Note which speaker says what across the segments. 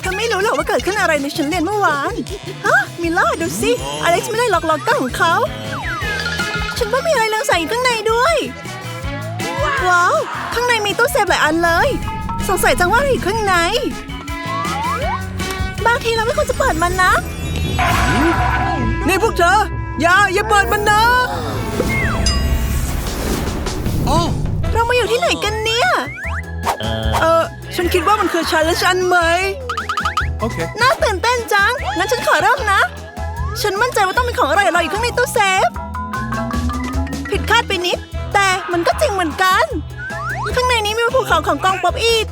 Speaker 1: เธอไม่รู้หรอกว่าเกิดขึ้นอะไรในชั้นเรียนเมื่อวาน ฮะ มิล่าดูสิอเล็กซ์ไม่ได้ล็อกล็อกเกอร์ของเขา ฉันว่ามีอะไรเรืองแสงอยู่ข้างในด้วย ว้าว ข้างในมีตู้เซฟหลายอันเลย สงสัยจังว่าอะไรอยู่ข้างใน บางทีเราไม่ควรจะเปิดมันนะ นี่พวกเธอ อย่าอย่าเปิดมันนะเรามาอยู่ที่ไหนกันเนี่ย เออ ฉันคิดว่ามันคือชันและฉันไหม
Speaker 2: Okay.
Speaker 1: น่าตื่นเต้นจัง งั้นฉันขอเริ่มนะ ฉันมั่นใจว่าต้องมีของอร่อยๆอยู่ข้างในตู้เซฟ ผิดคาดไปนิด แต่มันก็จริงเหมือนกัน ข้างในนี้มีภูเขาของกองป๊อปอีท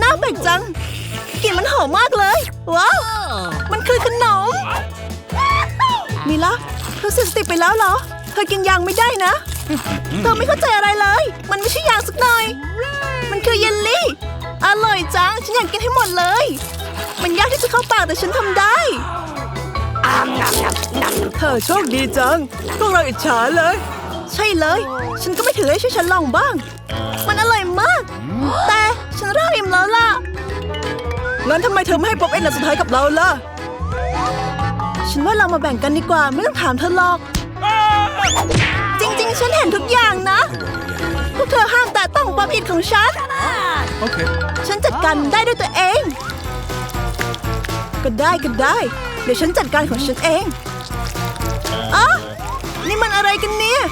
Speaker 1: น่าแปลกจัง กลิ่นมันหอมมากเลย ว้าว มันคือขนมมีละเธอเสียสติไปแล้วเหรอ เธอกินยางไม่ได้นะ เธอไม่เข้าใจอะไรเลย มันไม่ใช่ยางสักหน่อย มันคือเยลลี่ อร่อยจัง ฉันอยากกินให้หมดเลย มันยากที่จะเข้าปากแต่ฉันทำได้ เธอโชคดีจัง พวกเราอิจฉาเลย ใช่เลย ฉันก็ไม่ถือให้ช่วยฉันลองบ้าง มันอร่อยมาก แต่ฉันเริ่มอิ่มแล้วล่ะ งั้นทำไมเธอไม่ให้ป๊อปเอ็นอันสุดท้ายกับเราล่ะ ฉันว่าเรามาแบ่งกันดีกว่าไม่ต้องถามเธอหรอก จริง ๆ ฉันเห็นทุกอย่างนะ พวกเธอห้ามแตะต้องป๊อปอินของฉัน
Speaker 2: Okay.
Speaker 1: ฉันจัดการมันได้ด้วยตัวเอง ก็ได้ก็ได้ เดี๋ยวฉันจัดการของฉันเองอะนี่มันอะไรกันเนี่ย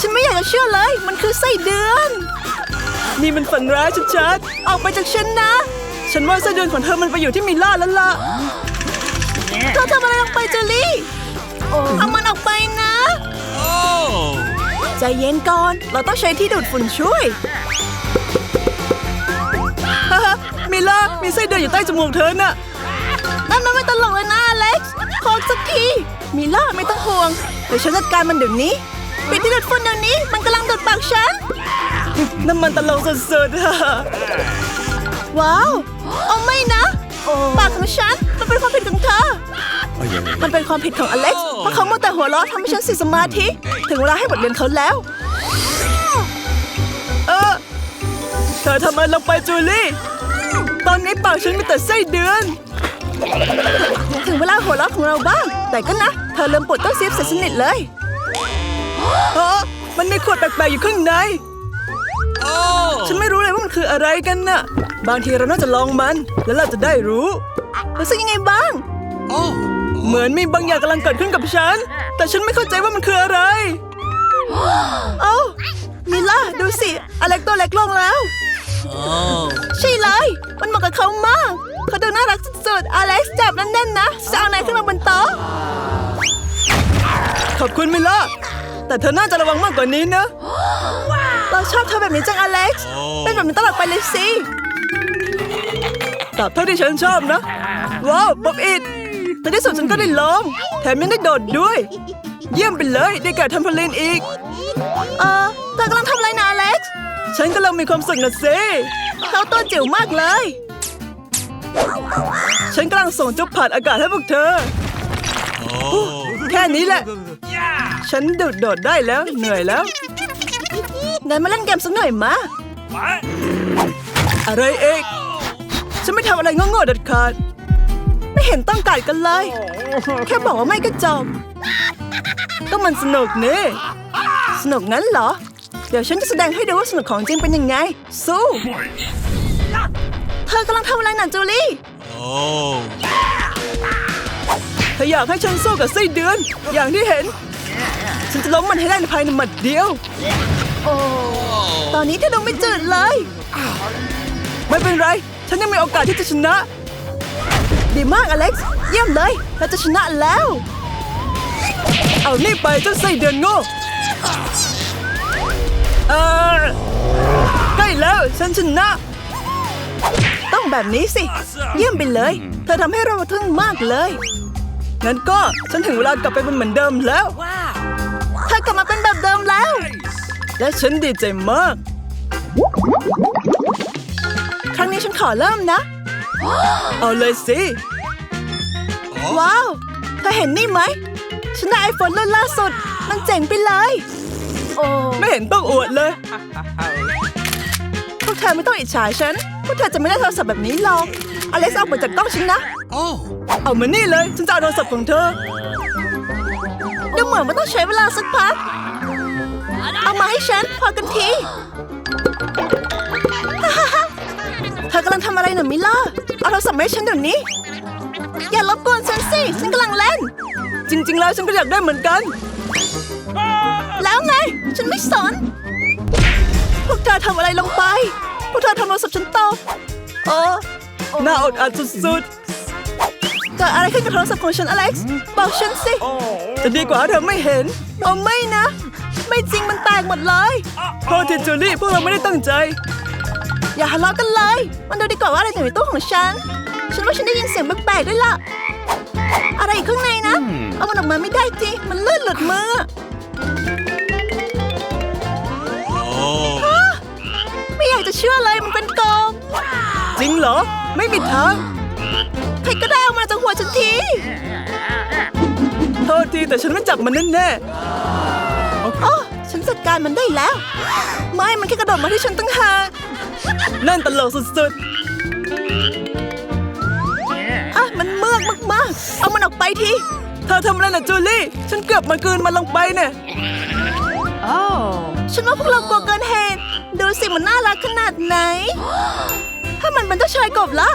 Speaker 1: ฉันไม่อยากจะเชื่อเลย มันคือไส้เดือน นี่มันฝันร้ายชัดๆออกไปจากฉันนะ ฉันว่าไส้เดือนของเธอมันไปอยู่ที่มิล่าแล้วล่ะเธอทำอะไรลงไปเจอรี่เอามันออกไปนะ
Speaker 2: Oh.
Speaker 1: ใจเย็นก่อน เราต้องใช้ที่ดูดฝุ่นช่วยมิล่ามีไส้เดือนอยู่ใต้จมูกเธอน่ะ นั่นมันไม่ตลกเลยนะอเล็กซ์ขอสักทีมิล่าไม่ต้องห่วง เดี๋ยวฉันจัดการมันเดี๋ยวนี้ ปิดที่ดูดฝุ่นเดี๋ยวนี้ มันกำลังดูดปากฉันนั่นมันตลกสุดๆว้าว เอาไม่นะ ปากของฉัน มันเป็นความผิดของเธอ มันเป็นความผิดของอเล็กซ์เพราะเขามัวแต่หัวเราะทำให้ฉันเสียสมาธิ ถึงเวลาให้บทเรียนเขาแล้ว เออ เธอทำอะไรลงไปจูลี่ ตอนนี้ปากฉันมีแต่ไส้เดือน ถึงเวลาหัวเราะของเราบ้าง แต่ก็นะ เธอเริ่มปวดต้นซีฟเสร็จสนิทเลยเออมันมีขวดแปลกๆอยู่ข้างใน
Speaker 2: Oh.
Speaker 1: ฉันไม่รู้เลยว่ามันคืออะไรกันน่ะ บางทีเราน่าจะลองมัน แล้วเราจะได้รู้รู้สึกยังไงบ้าง
Speaker 2: Oh.
Speaker 1: เหมือนมีบางอย่างกำลังเกิดขึ้นกับฉัน แต่ฉันไม่เข้าใจว่ามันคืออะไร เอ้ามิล่าดูสิ อเล็กตัวเล็กลงแล้ว
Speaker 2: Oh.
Speaker 1: ใช่เลย มันเหมาะกับเขามาก เขาดูน่ารักสุดๆ อเล็กซ์จับแน่นๆนะจะเอาไหนขึ้นมาบนโต๊ะ ขอบคุณมิล่า แต่เธอน่าจะระวังมากกว่านี้นะ เราชอบเธอแบบนี้จังอเล็กซ์ เป็นแบบนี้ตลอดไปเลยสิตอบเท่าที่ฉันชอบนะ ว้าวป๊อบอิด ในที่สุดฉันก็ได้ลอง แถมยังได้โดดด้วย เยี่ยมไปเลยได้แก่ทำพลินอีก เออเธอกำลังทำอะไรนะอเล็กซ์ฉันกำลังมีความสุขนะเซเขาตัวจิ๋วมากเลย ฉันกำลังส่งจุ๊บผ่านอากาศให้พวกเธอ
Speaker 2: Oh.
Speaker 1: แค่นี้แหละ ฉันโดดโดดได้แล้ว เหนื่อยแล้วงั้นมาเล่นเกมสักหน่อยมา อะไรเอกฉันไม่ทำอะไรโง่ๆเด็ดขาดไม่ เห็นต้องการกันเลย แค่บอกว่าไม่ก็จบ ก็มันสนุกนี่ สนุกงั้นเหรอ เดี๋ยวฉันจะแสดงให้ดูว่าสนุกของจริงเป็นยังไง สู้ เธอกำลังทำอะไรน่ะจูลี่เธออยากให้ฉันสู้กับไส้เดือน อย่างที่เห็น ฉันจะล้มมันให้ได้ในภายในหมัดเดียวตอนนี้เธอดูไม่จืดเลย ไม่เป็นไร ฉันยังมีโอกาสที่จะชนะ ดีมากอเล็กซ์ เยี่ยมเลย เราจะชนะแล้ว เอานี่ไปจ้าไส้เดือนโง่เออใกล้แล้ว ฉันชนะ ต้องแบบนี้สิ เยี่ยมไปเลย เธอทำให้เราทึ่งมากเลย งั้นก็ฉันถึงเวลากลับไปเป็นเหมือนเดิมแล้วเธอกลับมาเป็นแบบเดิมแล้ว และฉันดีใจมาก ครั้งนี้ฉันขอเริ่มนะ เอาเลยสิ ว้าวเธอเห็นนี่ไหมฉันได้ไอโฟนรุ่นล่าสุด มันเจ๋งไปเลย ไม่เห็นต้องอวดเลย พวกเธอไม่ต้องอิจฉาฉัน พวกเธอจะไม่ได้โทรศัพท์แบบนี้หรอก อเล็กซ์เอาไปจากกล้องฉันนะ
Speaker 2: โอ้
Speaker 1: เอามานี่เลย ฉันจะเอาโทรศัพท์ของเธอ ดูเหมือนว่าต้องใช้เวลาสักพัก เอามาให้ฉันพอกันที ธอกำลังทำอะไรหน่ะมิล่าเอาโทรศัพท์มาให้ฉันเดี๋ยวนี้ อย่ารบกวนฉันสิ ฉันกำลังเล่น จริง ๆ แล้วฉันก็อยากได้เหมือนกัน แล้วไง ฉันไม่สน พวกเธอทำอะไรลงไป พวกเธอทำโทรศัพท์ฉันตกโอ้น่าอดอัดสุดๆเกิดอะไรขึ้นกับโทรศัพท์ของฉันอเล็กซ์ บอกฉันสิ จะดีกว่าถ้าเธอไม่เห็นโอ้ไม่นะ ไม่จริงมันแตกหมดเลยโทษทีจูลี่พวกเราไม่ได้ตั้งใจ อย่าทะเลาะกันเลย มันดูดีกว่าว่าอะไรอยู่ในตู้ของฉัน ฉันว่าฉันได้ยินเสียงแปลกๆด้วยล่ะ อะไรอยู่ข้างในนะ เอามันออกมาไม่ได้จริง มันลื่นหลุดมือ
Speaker 2: โอ้
Speaker 1: ไม่อยากจะเชื่อเลยมันเป็นกองจริงเหรอ ไม่มีทางใครก็ได้เอามาจากหัวฉันทีโทษทีแต่ฉันไม่จับมันแน่ๆโอ้ฉันจัด การมันได้แล้ว ไม่มันแค่กระโดดมาที่ฉันตั้งหากนั่นตลกสุดๆ อะ มันเมือกมากๆ เอามันออกไปที เธอทำอะไรน่ะจูลี่ ฉันเกือบมากลืนมันลงไปเนี่ยฉันว่าพวกเรากลัวเกินเหตุ ดูสิมันน่ารักขนาดไหน ถ้ามันเป็นเจ้าชายกบล่ะ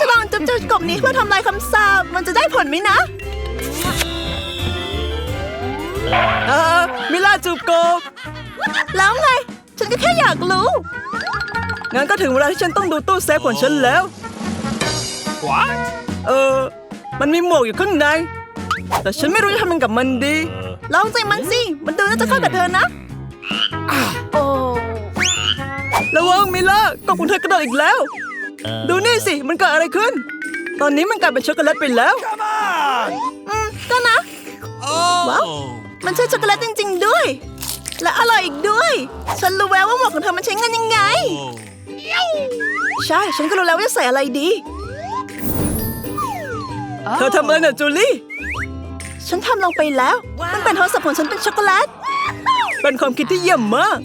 Speaker 1: จะลองจับเจ้ากบนี้เพื่อทำลายคำสาปมันจะได้ผลไหมนะเออมิลาจูบกบ แล้วไง ฉันก็แค่อยากรู้ งั้นก็ถึงเวลาที่ฉันต้องดูตู้เซฟของฉันแล้ว
Speaker 2: What
Speaker 1: เออ มันมีหมวกอยู่ข้างใน แต่ฉันไม่รู้จะทำยังไงกับมันดี ลองใส่มันสิ มันดูน่าจะเข้ากับเธอนะระวังมิลล่ากบของเธอกระโดดอีกแล้ว ดูนี่สิ มันเกิดอะไรขึ้น ตอนนี้มันกลายเป็นช็อกโกแลตไปแล้ว
Speaker 2: Come on
Speaker 1: อืมก็นะ
Speaker 2: โอ้
Speaker 1: ว้าว มันใช่ช็อกโกแลตจริง ๆ ด้วย และอร่อยอีกด้วย ฉันรู้แล้วว่าหมวกของเธอมันใช้งานยังไง ใช่ ฉันก็รู้แล้วว่าจะใส่อะไรดี เธอทำอะไรน่ะจูลี่ ฉันทำลงไปแล้ว มันเป็นโทรศัพท์ของฉันเป็นช็อกโกแลต เป็นความคิดที่เยี่ยมมาก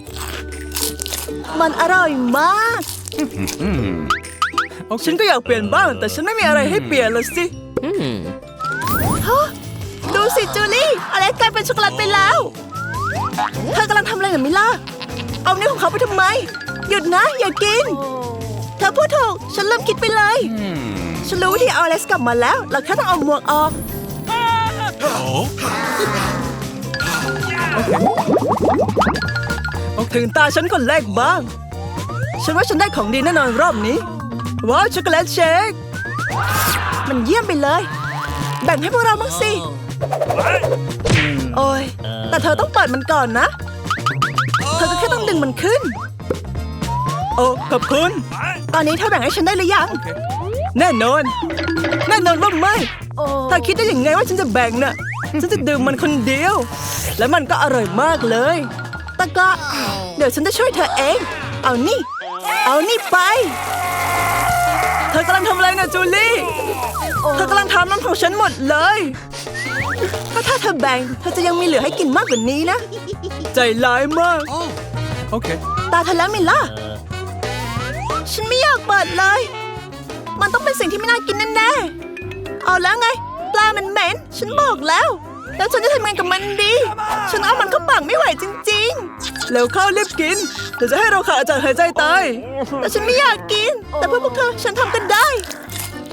Speaker 1: มันอร่อยมาก ฉันก็อยากเปลี่ยนบ้าง แต่ฉันไม่มีอะไรให้เปลี่ยนเลยสิฮะดู สิจูลี่อะไรกลายเป็นช็อกโกแลตไปแล้ว เธอกำลังทำอะไรกับมิล่า เอาเนื้อของเขาไปทำไม หยุดนะ อย่ากิน เธอพูดถูก ฉันเริ่มคิดไปเลย ฉันรู้วิธีเอาอเล็กซ์กลับมาแล้ว เราแค่ต้องเอาหมวกออก
Speaker 2: โอ้
Speaker 1: ถึงตาฉันคนแรกบ้าง ฉันว่าฉันได้ของดีแน่นอนรอบนี้ ว้าวช็อกโกแลตเชค มันเยี่ยมไปเลย แบ่งให้พวกเราบ้างสิ โอ้ย แต่เธอต้องเปิดมันก่อนนะ เธอก็แค่ต้องดึงมันขึ้น โอ้ขอบคุณ ตอนนี้เธอแบ่งให้ฉันได้หรือยัง แน่นอน แน่นอนว่าไม่เธอคิดได้ยังไงว่าฉันจะแบ่งน่ะ ฉันจะดื่มมันคนเดียว และมันก็อร่อยมากเลยแต่ก็เดี๋ยวฉันจะช่วยเธอเอง เอานี่ เอานี่ไป เธอกำลังทำอะไรนะจูลี่ เธอกำลังทำน้ำของฉันหมดเลย ถ้าถ้าเธอแบ่งเธอจะยังมีเหลือให้กินมากกว่านี้นะ ใจร้ายมาก
Speaker 2: โอ้
Speaker 3: Okay.
Speaker 1: ตาเธอแล้วมิลล่าฉันไม่อยากเปิดเลย มันต้องเป็นสิ่งที่ไม่น่ากินแน่ๆเอาแล้วไง ปลามันเหม็นฉันบอกแล้ว แล้วฉันจะทำไงกับมันดี ฉันเอามันเข้าปากไม่ไหวจริงๆ แล้วเข้ารีบกินเดี๋ยวจะให้เราขาดอากาศหายใจตาย แต่ฉันไม่อยากกิน แต่เพื่อพวกเธอฉันทำกันได้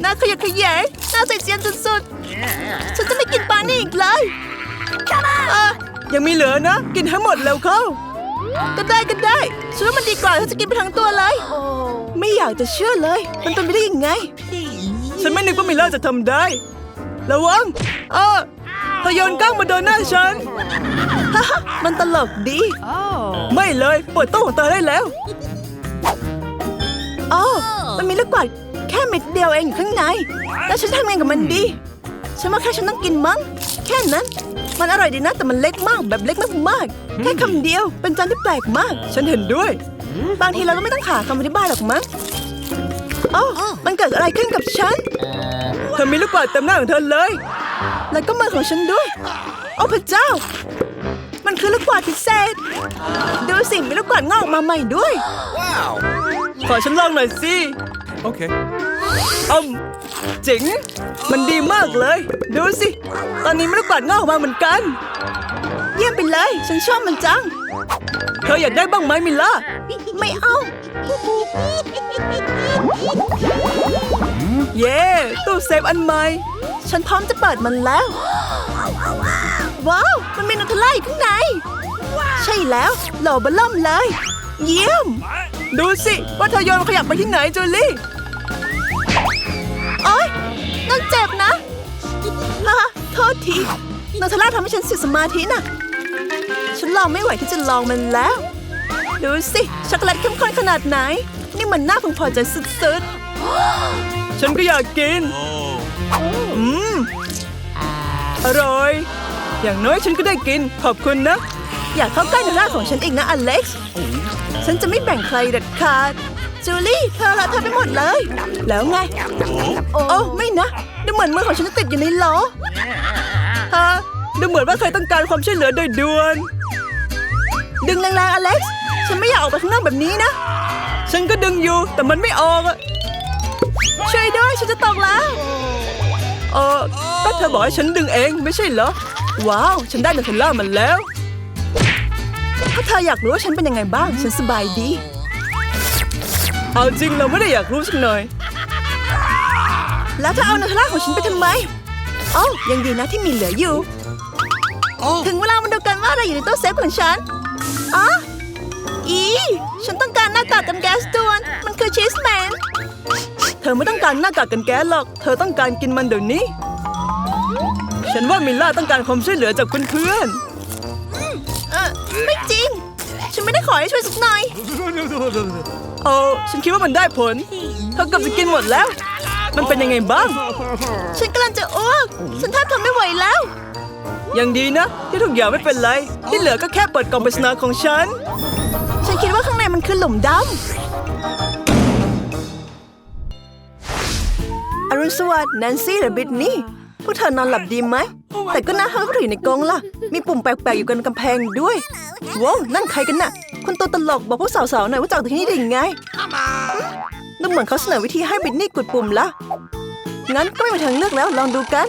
Speaker 1: น่าขยักขยงน่าใส่เจียนสุดๆ ฉันจะไม่กินปลานี่อีกเลยอะยังมีเหลือนะ กินให้หมดแล้วเข้า ก็ได้ก็ได้ฉันว่ามันดีกว่าถ้าจะกินไปทั้งตัวเลย ไม่อยากจะเชื่อเลย มันเป็นไปได้ยังไง ฉันไม่นึกว่ามิลเลอร์จะทำได้ ระวัง เออเธอโยนก้างมาโดนหน้าฉันฮ่าฮ่ามันตลกดี ไม่เลยเปิดตู้ของเธอได้แล้วอ๋อมันมีลูกกวาดแค่เม็ดเดียวเองอยู่ข้างในแล้วฉันทำไงกับมันดี ฉันว่าแค่ฉันต้องกินมั้ง แค่นั้น มันอร่อยดีนะแต่มันเล็กมากแบบเล็กมากๆแค่คำเดียวเป็นจานที่แปลกมาก ฉันเห็นด้วย บางทีเราก็ไม่ต้องหาคำอธิบายหรอกมั้งอ๋อมันเกิดอะไรขึ้นกับฉัน เธอมีลูกกวาดเต็มหน้าของเธอเลย แล้วก็มือของฉันด้วย โอ้พระเจ้า มันคือลูกกวาดพิเศษ ดูสิมีลูกกวาดงอกออกมาใหม่ด้วย
Speaker 2: ว้าว
Speaker 1: ขอฉันลองหน่อยสิ
Speaker 3: Okay.
Speaker 1: อืมเจ๋ง มันดีมากเลย ดูสิ ตอนนี้มันกวาดงอกออกมาเหมือนกัน เยี่ยมไปเลย ฉันชอบมันจัง เธออยากได้บ้างไหมมิลล่า ไม่เอา เย้ตู้เซฟอันใหม่ ฉันพร้อมจะเปิดมันแล้ว ว้าว มันมีนูเทลล่าอยู่ข้างใน ใช่แล้ว หล่อเบล่อมเลย เยี่ยม ดูสิ ว่าเธอโยนมันขยับไปที่ไหนจูลี่ โอ๊ยนั่นเจ็บนะฮ่าโทษทีนูเทลล่าทำให้ฉันเสียสมาธิน่ะ ฉันลองไม่ไหวที่จะลองมันแล้ว ดูสิ ช็อกโกแลตเข้มข้นขนาดไหน นี่มันน่าพึงพอใจสุดๆ ฉันก็อยากกิน
Speaker 2: Oh.
Speaker 1: อืม อร่อย อย่างน้อยฉันก็ได้กิน ขอบคุณนะ อยากเข้าใกล้นูเทลล่าของฉันอีกนะอเล็กซ์ ฉันจะไม่แบ่งใครเด็ดขาด จูลี่เธอละเธอไปหมดเลย แล้วไง โอ้ไม่นะ ดูเหมือนมือของฉันจะติดอยู่ในล้อฮะดูเหมือนว่าใครต้องการความช่วยเหลือโดยด่วน ดึงแรงๆอเล็กซ์ ฉันไม่อยากออกไปข้างนอกแบบนี้นะ ฉันก็ดึงอยู่แต่มันไม่ออกช่วยด้วยฉันจะตกแล้วเออก็เธอบอกให้ฉันดึงเองไม่ใช่เหรอ ว้าว ฉันได้นูเทลล่ามันแล้ว ถ้าเธออยากรู้ว่าฉันเป็นยังไงบ้าง ฉันสบายดี เอาจริงเราไม่ได้อยากรู้สักหน่อย แล้วเธอเอานูเทลล่าของฉันไปทำไมเอ้ายังดีนะที่มีเหลืออยู่
Speaker 2: Oh.
Speaker 1: ถึงเวลามาดูกันว่าอะไรอยู่ในตู้เซฟของฉันอ๋ออีฉันต้องการหน้ากากกันแก๊สด่วน มันคือชีสแมน เธอไม่ต้องการหน้ากากกันแก๊สหรอก เธอต้องการกินมันเดี๋ยวนี้ ฉันว่ามิลล่าต้องการความช่วยเหลือจากเพื่อนๆเออไม่จริง ฉันไม่ได้ขอให้ช่วยสักหน่อย โอ้ฉันคิดว่ามันได้ผลเธอเกือบจะกินหมดแล้ว มันเป็นยังไงบ้าง ฉันกำลังจะอ้วก ฉันแทบทนไม่ไหวแล้ว ยังดีนะ ที่ทุกอย่างไม่เป็นไร ที่เหลือก็แค่เปิดกล่องปริศนาของฉัน ฉันคิดว่าข้างในมันคือหลุมดำอรุณสวัสดิ์แนนซี่หรือบิทนี่ พวกเธอนอนหลับดีไหม แต่ก็น่าเฮ้ก็ถือในกรงล่ะ มีปุ่มแปลกๆอยู่กันกำแพงด้วย ว้าว นั่นใครกันน่ะ คนตัวตลกบอกพวกสาวๆหน่อยว่าจออกจากที่นี่ได้ยังไงดูเหมือนเขาเสนอวิธีให้บิทนี่กดปุ่มละ งั้นก็ไม่มีทางเลือกแล้ว ลองดูกัน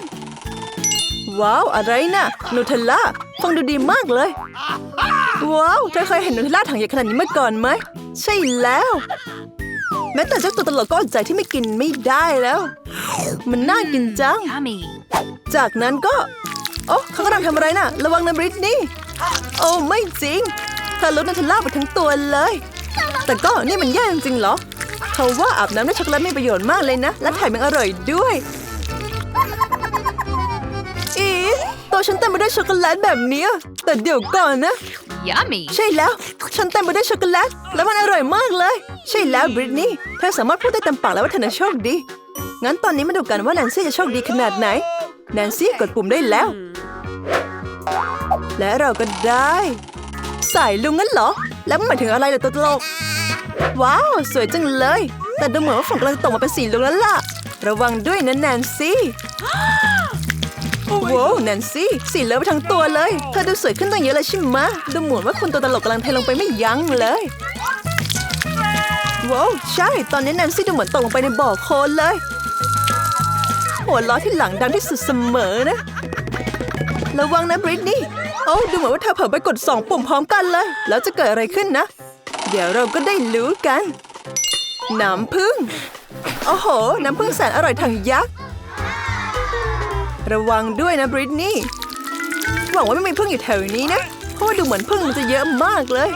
Speaker 1: ว้าว อะไรนะ่ะนูเทลล่า ฟังดูดีมากเลย ว้าว เธอเคยเห็นนูเทลล่าถังใหญ่ขนาดนี้มาก่อนไหม ใช่แล้ว แม้แต่เจ้าตัวตลกก็อดใจที่ไม่กินไม่ได้แล้ว มันน่ากินจัง จากนั้นก็โอ้เขากำลังทำอะไรน่ะ ระวังนะบริตนี่ โอ้ไม่จริงเธอลดน้ำทลล่าไปทั้งตัวเลย แต่ก็นี่มันแย่จริงเหรอเขาว่าอาบน้ำด้วยช็อกโกแลตมีประโยชน์มากเลยนะ และแถมยังอร่อยด้วย ตัวฉันเต็มไปด้วยช็อกโกแลตแบบนี้แต่เดี๋ยวก่อนนะ
Speaker 3: Yummy.
Speaker 1: ใช่แล้ว ฉันเต็มไปด้วยช็อกโกแลตแล้วมันอร่อยมากเลย ใช่แล้วบริตนี่เธอสามารถพูดได้เต็มปากแล้วว่าเธอน่ะโชคดี งั้นตอนนี้มาดูกันว่าแนนซี่จะโชคดีขนาดไหนแนนซี่กดปุ่มได้แล้ว และเราก็ได้ สายลุงงั้นเหรอ แล้วมันหมายถึงอะไรเหรอตัวตลก ว้าว สวยจังเลย แต่ดูเหมือนว่าฝนกำลังตกมาเป็นสีลุงแล้วล่ะ ระวังด้วยนะแนนซี่ ว้าวแนนซี่สีเหลือไปทั้งตัวเลย เธอดูสวยขึ้นตั้งเยอะเลยใช่ไหมดูเหมือนว่าคุณตัวตลกกำลังเทลงไปไม่ยั้งเลยว้าวใช่ ตอนนี้แนนซี่ดูเหมือนตกลงไปในบ่อโคลนเลยหัวล้อที่หลังดังที่สุดเสมอนะ ระวังนะบริตนี่โอ้ดูเหมือนว่าเธอเผลอไปกดสองปุ่มพร้อมกันเลย แล้วจะเกิดอะไรขึ้นนะ เดี๋ยวเราก็ได้รู้กัน น้ำผึ้งโอ้โห น้ำผึ้งแสนอร่อยถังยักษ์ ระวังด้วยนะบริตนี่หวังว่าไม่มีผึ้งอยู่แถวนี้นะ เพราะว่าดูเหมือนผึ้งมันจะเยอะมากเลย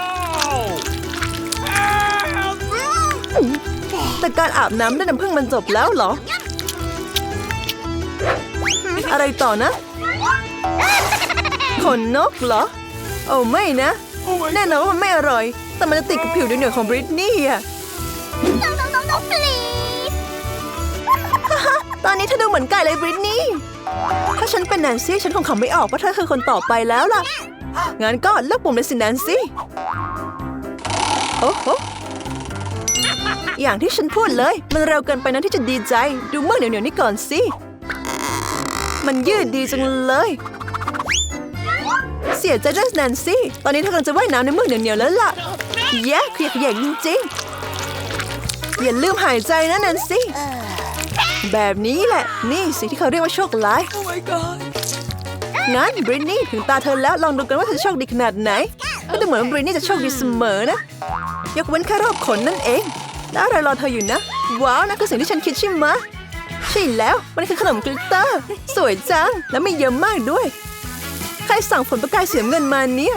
Speaker 1: แต่การอาบน้ำด้วยน้ำผึ้งมันจบแล้วเหรอ อะไรต่อนะ ขนนกเหรอ โอ้ไม่นะ แน่นอนว่ามันไม่อร่อย แต่มันจะติดกับผิวเหนียวๆของบริตนี่อะ
Speaker 3: No, no, no, no, please.
Speaker 1: ตอนนี้เธอดูเหมือนไก่เลยบริตนี่ ถ้าฉันเป็นแนนซี่ฉันคงขำไม่ออกว่าเธอคือคนต่อไปแล้วล่ะ งั้นก็เลือกปุ่มเลยสิแนนซี่โอ้โหอย่างที่ฉันพูดเลย มันเร็วเกินไปนะที่จะดีใจ ดูเมื่อเหนียวๆนี่ก่อนสิ มันยืดดีจังเลย เสียใจด้วยแนนซี่ ตอนนี้เธอกำลังจะว่ายน้ำในเมือกเหนียวๆแล้วล่ะแย่ขยักแยงจริงๆอย่าลืมหายใจนะแนนซี่ แบบนี้แหละ นี่สิ่งที่เขาเรียกว่าโชคร้าย
Speaker 2: Oh my god.
Speaker 1: งั้นบริตนี่ถึงตาเธอแล้วลองดูกันว่าเธอจะโชคดีขนาดไหนก็ดูเหมือนบริตนี่จะโชคดีเสมอนะ ยกเว้นแค่รอบขนนั่นเอง แล้วอะไรรอเธออยู่นะ ว้าวนั่นคือสิ่งที่ฉันคิดใช่ไหมะใช่แล้วมันคือขนมกลิตเตอร์ สวยจัง และไม่เยอะมากด้วย ใครสั่งผลประกายเสียเงินมาเนี่ย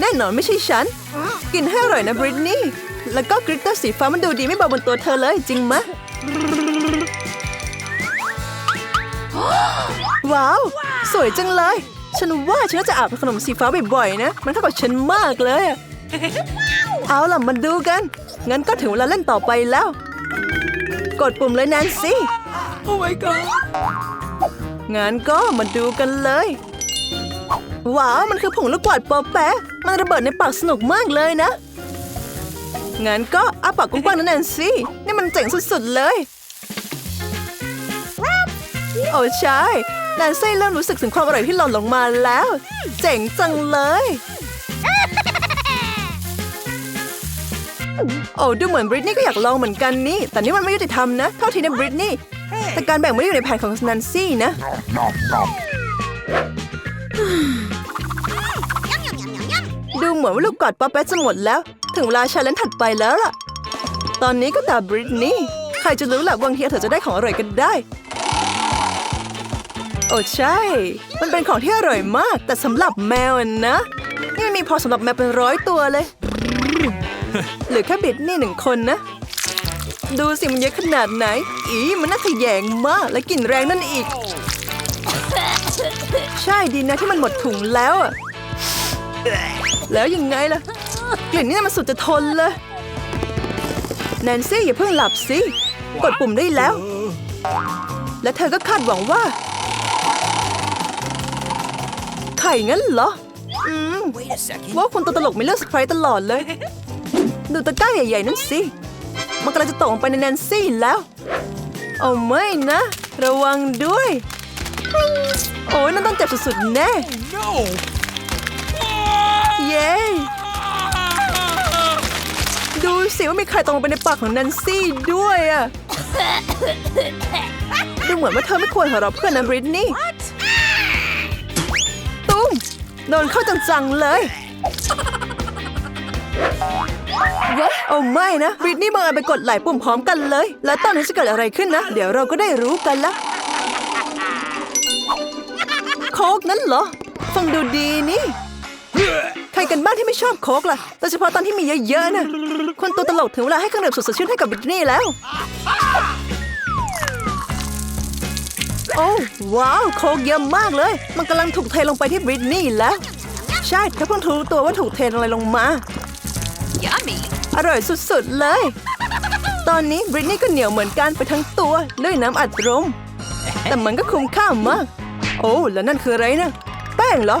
Speaker 1: แน่นอนไม่ใช่ฉัน กินให้อร่อยนะบริตนี่แล้วก็กลิตเตอร์สีฟ้ามันดูดีไม่เบาบนตัวเธอเลยจริงมะ ว้าว สวยจังเลย ฉันว่าฉันน่าจะอาบขนมสีฟ้าบ่อยๆนะ มันเข้ากับฉันมากเลยอะเอาล่ะมาดูกัน งั้นก็ถึงเวลาเล่นต่อไปแล้ว กดปุ่มเลยแนนซี่
Speaker 2: Oh my god.
Speaker 1: งั้นก็มาดูกันเลย ว้าว มันคือผงลูกกวาดปอแปะมันระเบิดในปากสนุกมากเลยนะ งั้นก็อ้าปากกว้างๆนะแนนซี่ นี่มันเจ๋งสุดๆเลย โอ้ใช่แนนซี่เริ่มรู้สึกถึงความอร่อยที่หล่นลงมาแล้ว เจ๋งจังเลย โอ้ดูเหมือนบริตนี่ก็อยากลองเหมือนกันนี่ แต่นี่มันไม่ยุติธรรมนะเท่าทีนะบริตนี่ แต่การแบ่งไม่ได้อยู่ในแผนของแนนซี่นะ ดูเหมือนว่าลูกกอดป๊อปแป๊ะจะหมดแล้ว ถึงเวลาชาเลนจ์ถัดไปแล้วล่ะ ตอนนี้ก็ตาบริตนี่ ใครจะรู้ล่ะบางทีเธอจะได้ของอร่อยกันได้ โอ้ใช่ มันเป็นของที่อร่อยมาก แต่สำหรับแมวนะ นี่มันมีพอสำหรับแมวเป็นร้อยตัวเลยหลือแค่บิดนี่หนึ่งคนนะ ดูสิมันเยอะขนาดไหน อีมันน่าขยแยงมากและกลิ่นแรงนั่นอีก ใช่ดีนะที่มันหมดถุงแล้วอะแล้วยังไงล่ะกลิ่นนี่มันสุดจะทนเลยแนนซี่อย่าเพิ่งหลับสิ กดปุ่มได้แล้ว และเธอก็คาดหวังว่า ข่งั้นเหรอ อืม
Speaker 2: Wait a second.
Speaker 1: ว่าคุณตัวตลกไม่เลือกสไปร์ตลอดเลย ดูตะกร้าใหญ่ๆนั่นสิ มันกำลังจะตกลงไปในแนนซี่แล้ว เอาไม่นะ ระวังด้วย โอ้ยนั่นต้องเจ็บสุดๆแน่
Speaker 2: No.
Speaker 1: เย้ดูสิว่ามีใครตกลงไปในปากของแนนซี่ด้วยอะดูเหมือนว่าเธอไม่ควรหัวเราะเพื่อนนะบริตนี่ตุ้ม โดนเข้าจังๆเลยโอ้ไม่นะบริตนี่บังเอิญไปกดหลายปุ่มพร้อมกันเลย แล้วตอนนี้จะเกิดอะไรขึ้นนะ เดี๋ยวเราก็ได้รู้กันละโคกนั้นเหรอ ฟังดูดีนี่ ใครกันบ้างที่ไม่ชอบโค้กล่ะโดยเฉพาะตอนที่มีเยอะๆนะคนตัวตลกถึงเวลาให้เครื่องดื่มสุดสดชื่นให้กับบริตนี่แล้ว โอ้ว้าวโค้กเยอะมากเลย มันกำลังถูกเทลงไปที่บริตนี่แล้ว ใช่เธอเพิ่งรู้ตัวว่าถูกเทอะไรลงมา
Speaker 3: Yummy.
Speaker 1: อร่อยสุดๆเลย ตอนนี้บริตนี่ก็เหนียวเหมือนกันไปทั้งตัวด้วยน้ำอัดลมแต่มันก็คุ้มค่ามาก โอ้แล้วนั่นคืออะไรนะแป้งเหรอ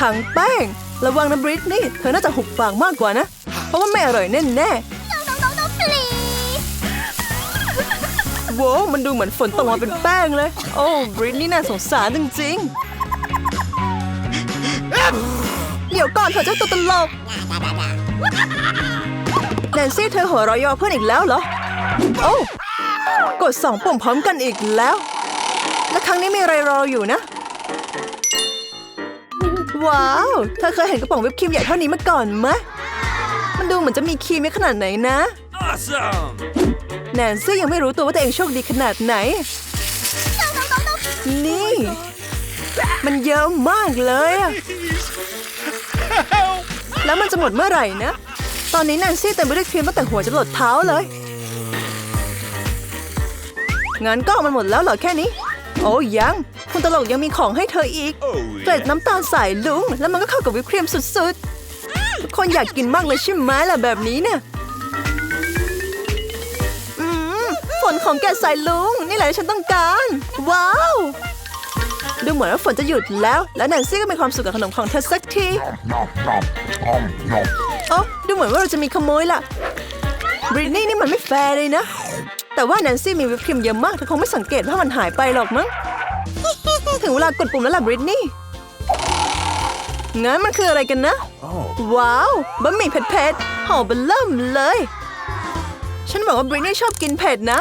Speaker 1: ถังแป้ง ระวังนะบริตนี่ เธอน่าจะหุบปากมากกว่านะ เพราะว่าไม่อร่อยแน่แโว้วมันดูเหมือนฝนตกมาเป็นแป้งเลย โอ้บริตนี่น่าสงสารจริงๆ เดี๋ยวก่อนเธอเจ้าตัวตลกแนนซี่เธอหัวเราะเยอเพื่อนอีกแล้วเหรอ โอ้กดสองปุ่มพร้อมกันอีกแล้ว และครั้งนี้มีอะไรรออยู่นะ ว้าว เธอเคยเห็นกระป๋องวิปครีมใหญ่เท่านี้มาก่อนไหมมันดูเหมือนจะมีครีมเยอะขนาดไหนนะ
Speaker 2: Awesome.
Speaker 1: แนนซี่ยังไม่รู้ตัวว่าตัวเองโชคดีขนาดไหน นี่ มันเยอะมากเลยอะแล้วมันจะหมดเมื่อไหร่นะ ตอนนี้แนนซี่เต็มไปด้วยครีมตั้งแต่หัวจรดเท้าเลยงั้นก็มันหมดแล้วเหรอแค่นี้ โอ้ยัง คุณตลกยังมีของให้เธออีก
Speaker 2: Oh
Speaker 1: เกล็ดน้ำตาลสายลุง แล้วมันก็เข้ากับวิปครีมสุดๆ คนอยากกินมากเลยใช่ไหมล่ะแบบนี้เนี่ย ของแกสายลุง นี่แหละที่ฉันต้องการ ว้าว ดูเหมือนว่าฝนจะหยุดแล้ว และแนนซี่ก็มีความสุขกับขนมของเธอสักที โอ้ดูเหมือนว่าเราจะมีขโมยล่ะบริตนี่นี่มันไม่แฟร์เลยนะ แต่ว่าแนนซี่มีวิปครีมเยอะมากเธอคงไม่สังเกตว่ามันหายไปหรอกมั้ง ถึงเวลากดปุ่มแล้วล่ะบริตนี่งั้นมันคืออะไรกันนะ ว้าวบะหมี่เผ็ดๆห่อเบลเริ่มเลย ฉันบอกว่าบริตนี่ชอบกินเผ็ดนะ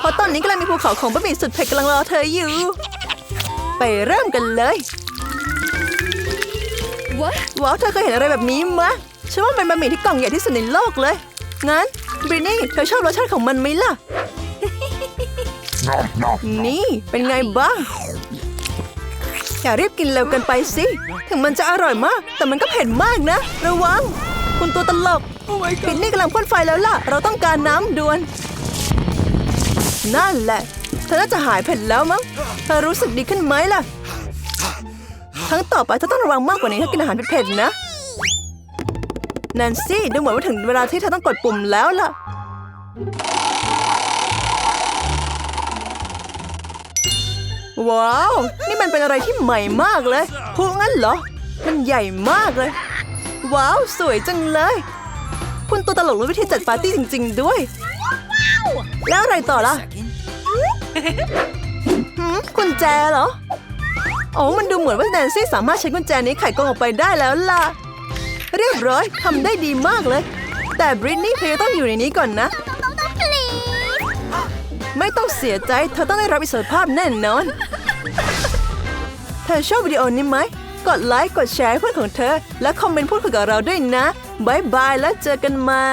Speaker 1: เพราะตอนนี้กำลังมีภูเขาของบะหมี่สุดเผ็ดกำลังรอเธออยู่ ไปเริ่มกันเลย
Speaker 3: What?
Speaker 1: ว้าวเธอเคยเห็นอะไรแบบนี้มะฉันว่ามันเป็นบะหมี่ที่กล่องใหญ่ที่สุดในโลกเลย งั้นบรินนี่เธอชอบรสชาติของมันไหมล่ะ นี่เป็นไงบ้าง อย่ารีบกินเร็วเกินไปสิ ถึงมันจะอร่อยมาก แต่มันก็เผ็ดมากนะ ระวัง คุณตัวตลก
Speaker 2: Oh my
Speaker 1: ปิด
Speaker 2: god.
Speaker 1: นี่กำลังพ่นไฟแล้วล่ะ เราต้องการน้ำด่วน นั่นแหละ เธอน่าจะหายเผ็ดแล้วมั้ง เธอรู้สึกดีขึ้นไหมล่ะ ครั้งต่อไปเธอต้องระวังมากกว่านี้ถ้ากินอาหารเผ็ดๆนะ แนนซี่ดูเหมือนว่าถึงเวลาที่เธอต้องกดปุ่มแล้วล่ะ ว้าว นี่มันเป็นอะไรที่ใหม่มากเลยพูงั้นเหรอ มันใหญ่มากเลย ว้าว สวยจังเลย คุณตัวตลกรู้วิธีจัดปาร์ตี้จริง ๆ ด้วย แล้วอะไรต่อล่ะ หืมกุญแจเหรอ โอ้มันดูเหมือนว่าแนนซี่สามารถใช้กุญแจนี้ไขกล่องออกไปได้แล้วล่ะ เรียบร้อยทำได้ดีมากเลย แต่บริตนี่เธอต้องอยู่ในนี้ก่อนนะ ไม่ต้องเสียใจ เธอต้องได้รับอิสรภาพแน่นอน เธอชอบวิดีโอนี้ไหม กดไลค์ กดแชร์ให้เพื่อนของเธอ และคอมเมนต์พูดคุยกับเราด้วยนะบายบายแล้วเจอกันใหม่